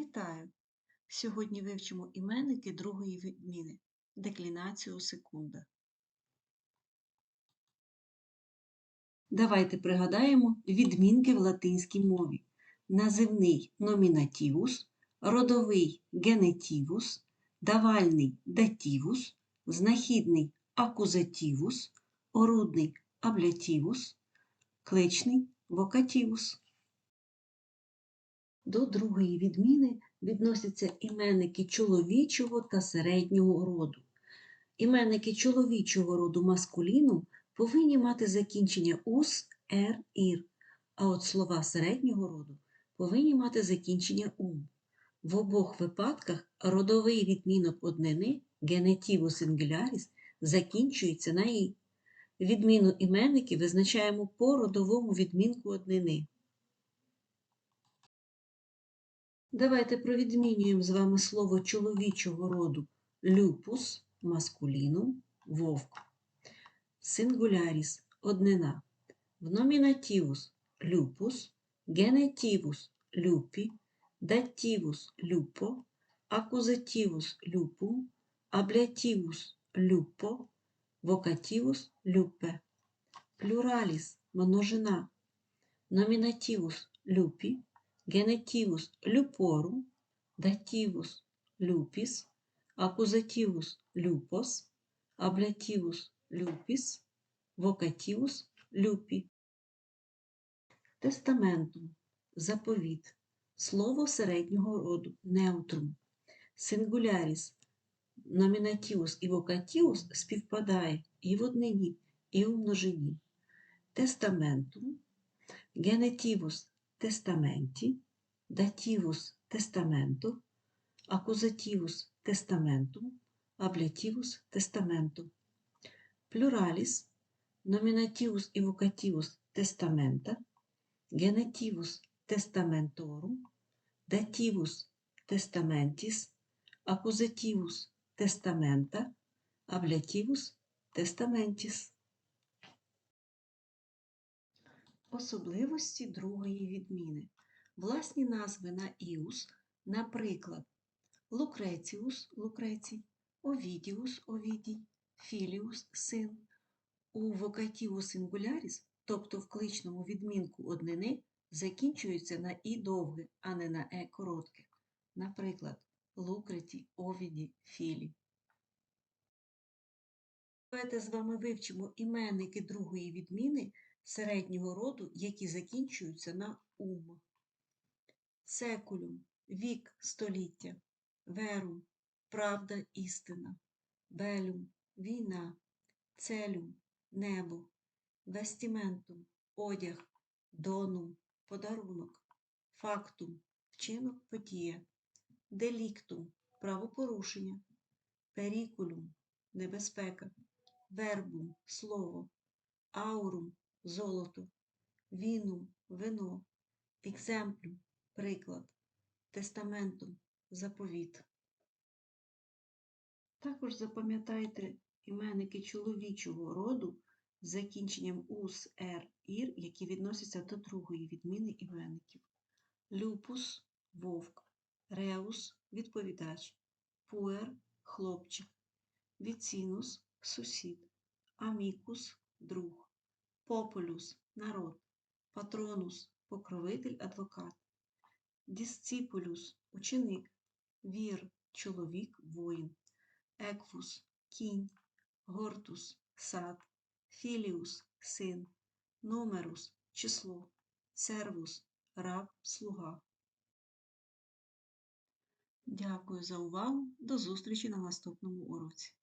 Вітаю! Сьогодні вивчимо іменники другої відміни деклінацію секунда. Давайте пригадаємо відмінки в латинській мові. Називний номінативус, родовий генетивус, давальний дативус, знахідний акузативус, орудний аблятивус, кличний вокативус. До другої відміни відносяться іменники чоловічого та середнього роду. Іменники чоловічого роду маскуліну повинні мати закінчення ус, ер, ір, а от слова середнього роду повинні мати закінчення ум. В обох випадках родовий відмінок однини генетиву сингуляріс закінчується на і. Відміну іменники визначаємо по родовому відмінку однини. Давайте провідмінюємо з вами слово чоловічого роду люпус, маскулінум, вовк. Сингуляріс однина. В номінативус люпус, генетивус люпі, дативус люпо, акузативус люпум, аблятивус люпо, вокативус люпе. Плюраліс множина. Номінативус люпі, генетивус люпорум, дативус люпіс, акузативус люпос, аблятивус люпіс, вокативус люпі. Тестаментум заповіт. Слово середнього роду неутрум. Сингуляріс номінативус і вокативус співпадає і в однині, і у множині. Тестаментум, генетивус testamenti, dativus testamentu, accusativus testamentum, ablativus testamentum. Pluralis nominativus evocativus testamenta, genitivus testamentorum, dativus testamentis, accusativus testamenta, ablativus testamentis. Особливості другої відміни. Власні назви на іус, наприклад, Лукреціус Лукрецій, Овідіус Овідій, Філіус син. У вокативу сингуляріс, тобто в кличному відмінку однини, закінчуються на і довге, а не на е коротке. Наприклад, Лукреті, Овіді, Філі. Давайте з вами вивчимо іменники другої відміни середнього роду, які закінчуються на ум. Секулюм вік століття, верум правда істина, белюм війна, целюм небо, вестіментум одяг, донум подарунок, фактум вчинок подія, деліктум правопорушення, перікулюм небезпека, вербум слово, аурум золото, вінум вино, екземплюм приклад, тестаментум заповіт. Також запам'ятайте іменники чоловічого роду з закінченням ус, ер, ір, які відносяться до другої відміни іменників. Люпус вовк, реус відповідач, пуер хлопчик, віцінус сусід, амікус друг, популюс народ, патронус покровитель адвокат, дисципулюс ученик, вір чоловік воїн, еквус кінь, гортус сад, філіус син, номерус число, сервус раб слуга. Дякую за увагу. До зустрічі на наступному уроці.